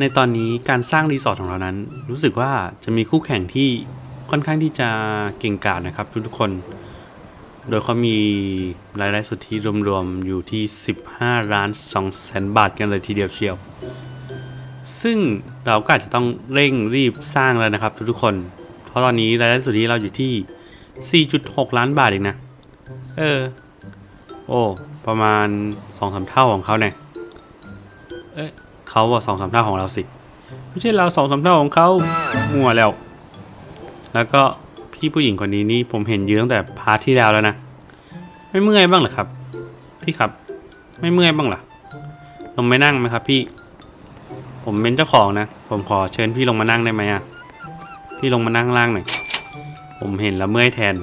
ในตอนนี้การสร้างรีสอร์ทของเรานั้น รู้สึกว่าจะมีคู่แข่งที่ค่อนข้างที่จะเก่งกาจนะครับทุกๆคน โดยเขามีรายได้สุทธิรวมๆ อยู่ที่ 15 ล้าน2แสนบาทกันเลยทีเดียวเชียว ซึ่งเราก็อาจจะต้องเร่งรีบสร้างแล้วนะครับทุกๆคน เพราะตอนนี้รายได้สุทธิเราอยู่ที่ 4.6 ล้านบาทเองนะ เออ โอ้ ประมาณ2อสเท่าของเขาเนี่ย เอ้ย เขาว่าสองสามเท่าของเราสิไม่ใช่เราสองสามเท่าของเขามัวแล้ว แล้วก็พี่ผู้หญิงคนนี้นี่ผมเห็นยืนตั้งแต่พาร์ทที่แล้วแล้วนะ ไม่เมื่อยบ้างเหรอครับ พี่ครับ ไม่เมื่อยบ้างเหรอลงไปนั่งไหมครับ พี่ ผมเป็นเจ้าของนะ ผมขอเชิญพี่ลงมานั่งได้ไหมอะพี่ลงมานั่งล่างหน่อย ผมเห็นแล้วเมื่อยแทน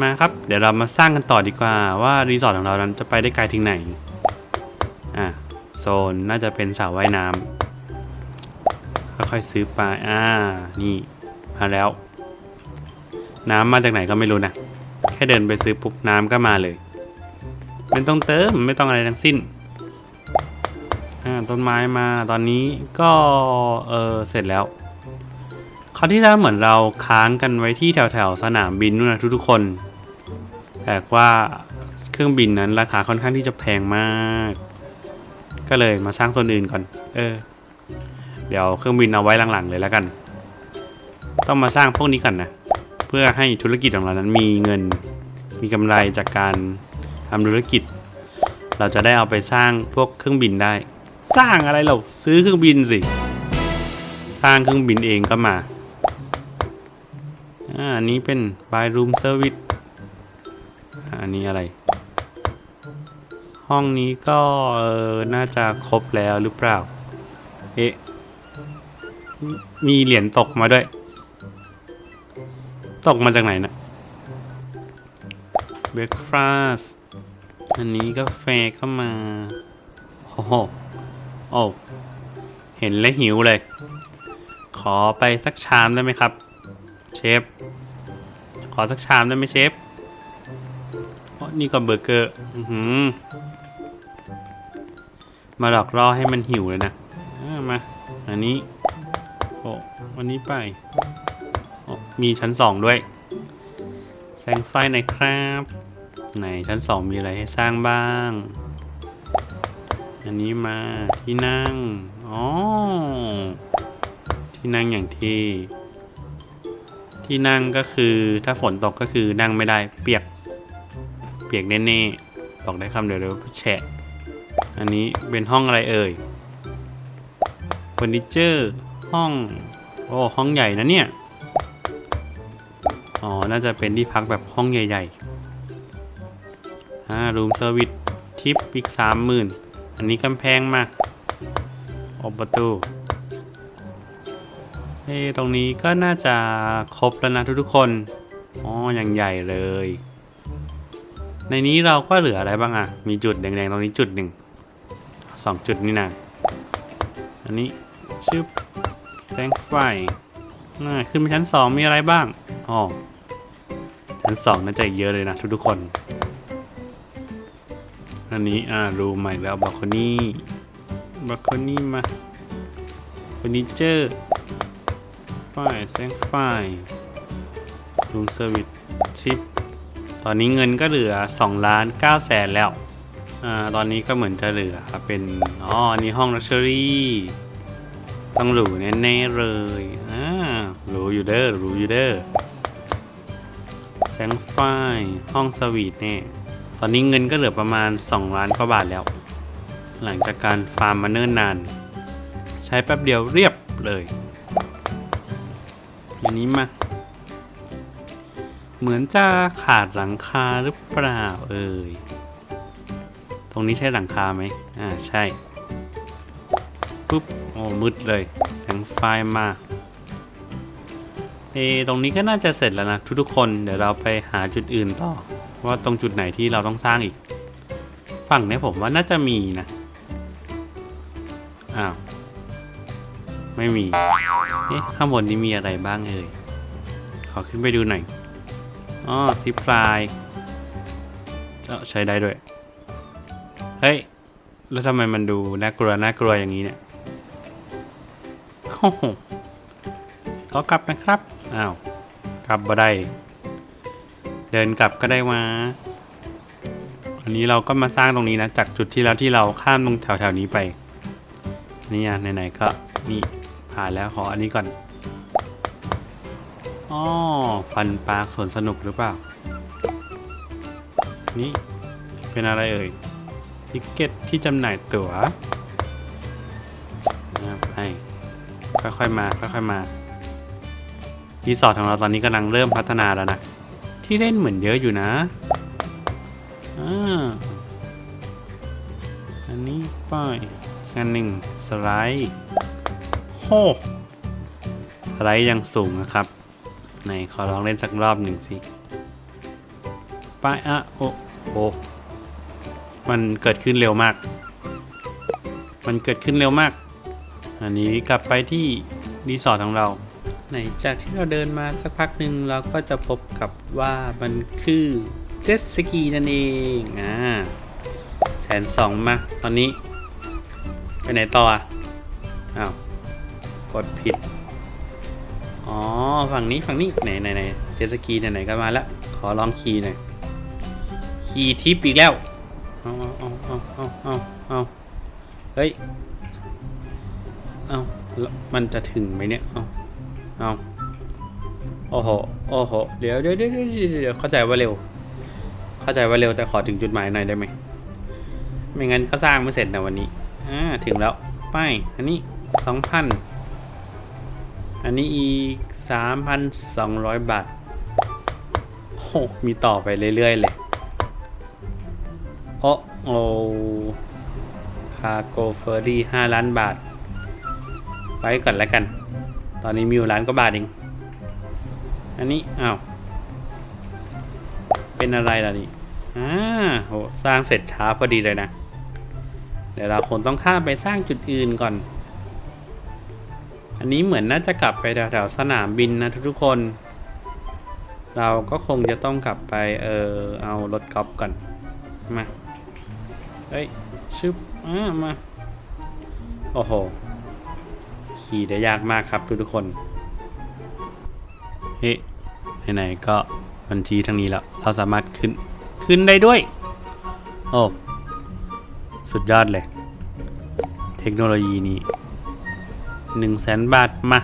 มาครับ เดี๋ยวเรามาสร้างกันต่อดีกว่าว่ารีสอร์ทของเรานั้นจะไปได้ไกลถึงไหน น น่าจะเป็นสระว่ายน้ำค่อยๆซื้อไปอ่า นี่มาแล้ว น้ำมาจากไหนก็ไม่รู้นะ แค่เดินไปซื้อปุ๊บน้ำก็มาเลย ไม่ต้องเติมไม่ต้องอะไรทั้งสิ้นอ่าต้นไม้มาตอนนี้ก็เออเสร็จแล้วคราวที่แล้วเหมือนเราค้างกันไว้ที่แถวแถวๆสนามบินนู่นนะทุกๆคน แต่ว่าเครื่องบินนั้นราคาค่อนข้างที่จะแพงมาก ก็เลยมาสร้างโซนอื่นก่อน เออ เดี๋ยวเครื่องบินเอาไว้หลังๆเลยแล้วกัน ต้องมาสร้างพวกนี้ก่อนนะ เพื่อให้ธุรกิจของเรานั้นมีเงิน มีกำไรจากการทำธุรกิจ เราจะได้เอาไปสร้างพวกเครื่องบินได้ สร้างอะไรเราซื้อเครื่องบินสิ สร้างเครื่องบินเองก็มา อันนี้เป็น by room service อันนี้อะไร ห้องนี้ก็เออน่าจะครบแล้วหรือเปล่า เอ๊ะ มีเหรียญตกมาด้วย ตกมาจากไหนนะ breakfast อันนี้กาแฟก็มา โอ้โหโอ้เห็นแล้วหิวเลย ขอไปสักชามได้ไหมครับ เชฟ ขอสักชามได้ไหมเชฟ นี่ก็เบอร์เกอร์มาหลอกล่อให้มันหิวเลยนะมา อันนี้โอ้วันนี้ไปโอ้มีชั้นสองด้วย แสงไฟหน่อยครับ ไหนชั้นสองมีอะไรให้สร้างบ้าง อันนี้มาที่นั่ง อ๋อ ที่นั่งอย่างที่ ที่นั่งก็คือถ้าฝนตกก็คือนั่งไม่ได้เปียก เปียกแน่ๆบอกได้คำเดียวเลยแฉะ อันนี้เป็นห้องอะไรเอ่ยเฟอร์นิเจอร์ห้อง โอ้ห้องใหญ่นะเนี่ย อ๋อ น่าจะเป็นที่พักแบบห้องใหญ่ๆอ่ารูมเซอร์วิสทิปอีกสามหมื่นอันนี้กำแพงมาออกประตูเอ้ตรงนี้ก็น่าจะครบแล้วนะทุกๆคน อ๋ออย่างใหญ่เลย ในนี้เราก็เหลืออะไรบ้างอะ มีจุดแดงๆตรงนี้จุดหนึ่งสองจุดนี่นะอันนี้ชึบแสงไฟน่าขึ้นไปชั้นสองมีอะไรบ้างอ๋อชั้นสองน่าจะเยอะเลยนะทุกๆคน อันนี้อ่ารูใหม่แล้วบัลคอนี่บัลคอนี่มาเฟอร์นิเจอร์ไฟแสงไฟรูมเซอร์วิสชิป ตอนนี้เงินก็เหลือ2ล้าน9แสนแล้วอ่าตอนนี้ก็เหมือนจะเหลือเป็นอ๋ออันนี้ห้องลักชัวรี่ต้องหรูแน่ๆเลยอ่าหรูอยู่เด้อหรูอยู่เด้อแสงไฟห้องสวีทเนี่ยตอนนี้เงินก็เหลือประมาณ 2 ล้านกว่าบาทแล้ว หลังจากการฟาร์มมาเนิ่นนาน ใช้แป๊บเดียวเรียบเลยอันนี้มา เหมือนจะขาดหลังคาหรือเปล่าเอ่ย ตรงนี้ใช่หลังคาไหมอ่าใช่ปุ๊บโอ้มืดเลย แสงไฟมาเอตรงนี้ก็น่าจะเสร็จแล้วนะทุกๆคนเดี๋ยวเราไปหาจุดอื่นต่อ ว่าตรงจุดไหนที่เราต้องสร้างอีก ฝั่งนี้ผมว่าน่าจะมีนะอ้าวไม่มีเอ๊ะข้างบนนี้มีอะไรบ้างเอ่ยขอขึ้นไปดูหน่อย อ๋อซิปลายจะใช้ได้ด้วย เฮ้ย แล้วทำไมมันดูน่ากลัวน่ากลัวอย่างนี้เนี่ยโอ้โหก็กลับนะครับ อ้าว กลับบ่ได้ เดินกลับก็ได้มาอันนี้เราก็มาสร้างตรงนี้นะ จากจุดที่แล้วที่เราข้ามตรงแถวๆนี้ไป นี่อะไหนๆก็นี่ผ่านแล้วขออันนี้ก่อน อ๋อฟันปลาสวนสนุกหรือเปล่า นี่ เป็นอะไรเอ่ยทิกเก็ตที่จำหน่ายตั๋วนะครับให้ค่อยๆมาค่อยๆมารีสอร์ทของเราตอนนี้กำลังเริ่มพัฒนาแล้วนะ ที่เล่นเหมือนเยอะอยู่นะอ่าอันนี้ป้ายอันหนึ่งสไลด์โหสไลด์ยังสูงนะครับ ไหนขอลองเล่นสักรอบหนึ่งสิป้ายอะโอ้โหมันเกิดขึ้นเร็วมาก มันเกิดขึ้นเร็วมาก อันนี้กลับไปที่รีสอร์ทของเราไหนจากที่เราเดินมาสักพักหนึ่งเราก็จะพบกับว่ามันคือเจ็ตสกีนั่นเองอ่าแสนสองมาตอนนี้ ไปไหนต่ออะอ้าว กดผิด อ๋อ ฝั่งนี้ฝั่งนี้ไหนไหนไหนเจสกีไหนไหนก็มาแล้วขอลองขี่หน่อยขี่ทิปอีกแล้วเอาเอาเอาเอาเอาเอาเฮ้ยเอาแล้วมันจะถึงไหมเนี่ยเอาเอาโอ้โหโอ้โหเดี๋ยวเดี๋ยวเดี๋ยวเดี๋ยวเดี๋ยวเข้าใจว่าเร็ว เข้าใจว่าเร็วแต่ขอถึงจุดหมายหน่อยได้ไหมไม่งั้นก็สร้างไม่เสร็จนะวันนี้อ่าถึงแล้วป้ายอันนี้สองพัน อันนี้อีกสามพันสองร้อยบาทโอ้มีต่อไปเรื่อย ๆ เลยโอ้โอคาโกเฟอร์รี่ห้าล้านบาท ไว้ก่อนแล้วกัน ตอนนี้มีอยู่ล้านกว่าบาทเอง อันนี้อ้าวเป็นอะไรล่ะนี่อ่าโหสร้างเสร็จช้าพอดีเลยนะ เดี๋ยวเราคงต้องข้ามไปสร้างจุดอื่นก่อน อันนี้เหมือนน่าจะกลับไปแถวๆสนามบินนะทุกๆคน เราก็คงจะต้องกลับไปเออเอารถกอล์ฟก่อน มาเอ้ยชึบอ่ามา โอ้โห ขี่ได้ยากมากครับทุกๆคน เฮ้ยไหนๆก็บัญชีทางนี้แล้ว เราสามารถขึ้น ขึ้นได้ด้วย โอ้ สุดยอดเลย เทคโนโลยีนี้ หนึ่งแสนบาทมา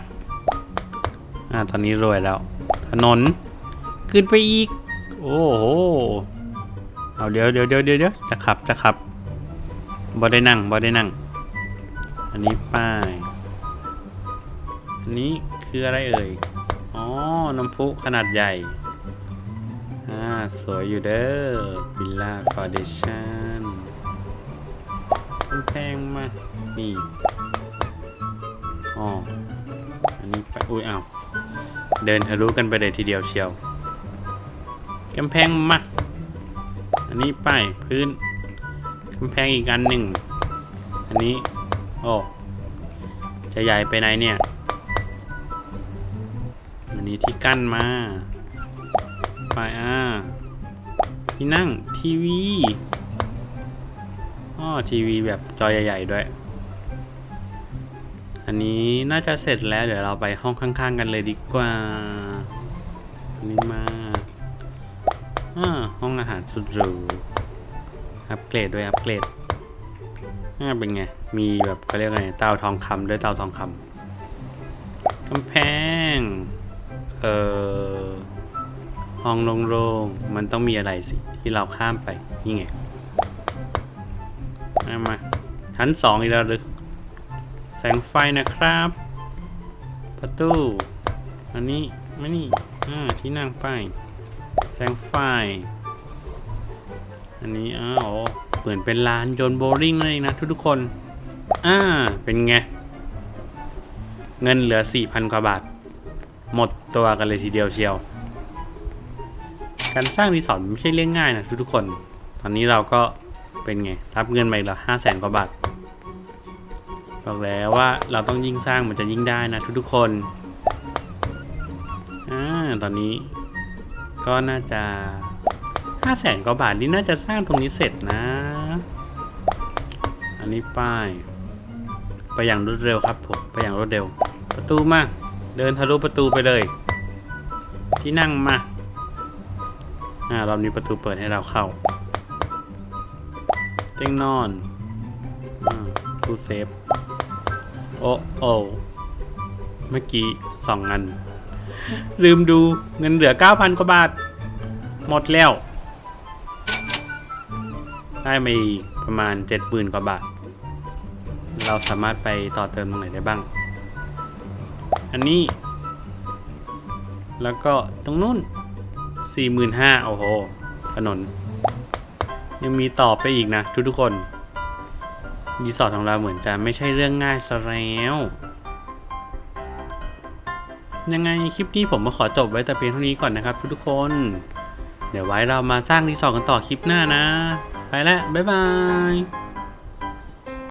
อ่า ตอนนี้รวยแล้ว ถนน ขึ้นไปอีก โอ้โห เอาเดี๋ยวเดี๋ยวเดี๋ยวเดี๋ยวจะขับจะขับบ่ได้นั่งบ่ได้นั่ง อันนี้ป้าย อันนี้คืออะไรเอ่ย อ๋อ น้ำพุขนาดใหญ่ อ่า สวยอยู่เด้อวิลล่าฟอเดชั่นกำแพงมา นี่ อ๋อ อันนี้ไปอุ้ยเอาเดินทะลุกันไปเลยทีเดียวเชียวกำแพงมา อันนี้ป้ายพื้นกำแพงอีกอันหนึ่ง อันนี้ โอ้ จะใหญ่ไปไหนเนี่ย อันนี้ที่กั้นมาไปอ่าที่นั่งทีวีอ๋อทีวีแบบจอใหญ่ ๆ ด้วย อันนี้น่าจะเสร็จแล้วเดี๋ยวเราไปห้องข้างๆ กันเลยดีกว่า อันนี้มาอ่าห้องอาหารสุดหรูอัปเกรดด้วยอัปเกรดอ่าเป็นไง มีแบบเขาเรียกไงเตาทองคำด้วยเตาทองคำกำแพง เอ่อ ห้องโล่งๆ มันต้องมีอะไรสิ ที่เราข้ามไป นี่ไง มา ชั้นสองอีกแล้วหรือ แสงไฟนะครับ ประตู อันนี้มานี่อ่าที่นั่งไป แสงไฟ อันนี้อ้าวเหมือนเป็นลานโยนโบว์ลิ่งเลยนะทุกๆคน อ่า เป็นไง เงินเหลือ 4,000 กว่าบาท หมดตัวกันเลยทีเดียวเชียว การสร้างรีสอร์ทไม่ใช่เรื่องง่ายนะทุกๆคน ตอนนี้เราก็เป็นไง รับเงินมาอีกแล้วห้าแสนกว่าบาท บอกแล้วว่าเราต้องยิ่งสร้างมันจะยิ่งได้นะทุกๆคนอ่าตอนนี้ก็น่าจะห้าแสนกว่าบาทนี่น่าจะสร้างตรงนี้เสร็จนะ อันนี้ป้าย ไปอย่างรวดเร็วครับผมไปอย่างรวดเร็ว ประตูมา เดินทะลุประตูไปเลย ที่นั่งมาอ่ารอบนี้ประตูเปิดให้เราเข้าเตียงนอนอ่าตู้เซฟ โอ้โอเมื่อกี้สองอัน ลืมดูเงินเหลือ 9,000 กว่าบาท หมดแล้ว ได้มาอีกประมาณ 70,000 กว่าบาท เราสามารถไปต่อเติมตรงไหนได้บ้าง อันนี้ แล้วก็ตรงนู้น 45,000โอ้โห ถนน ยังมีต่อไปอีกนะทุกๆคน รีสอร์ทของเราเหมือนจะไม่ใช่เรื่องง่ายซะแล้ว ยังไงคลิปนี้ผมมาขอจบไว้แต่เพียงเท่านี้ก่อนนะครับทุกๆคน เดี๋ยวไว้เรามาสร้างรีสอร์ทกันต่อคลิปหน้านะ ไปแล้วบ๊ายบาย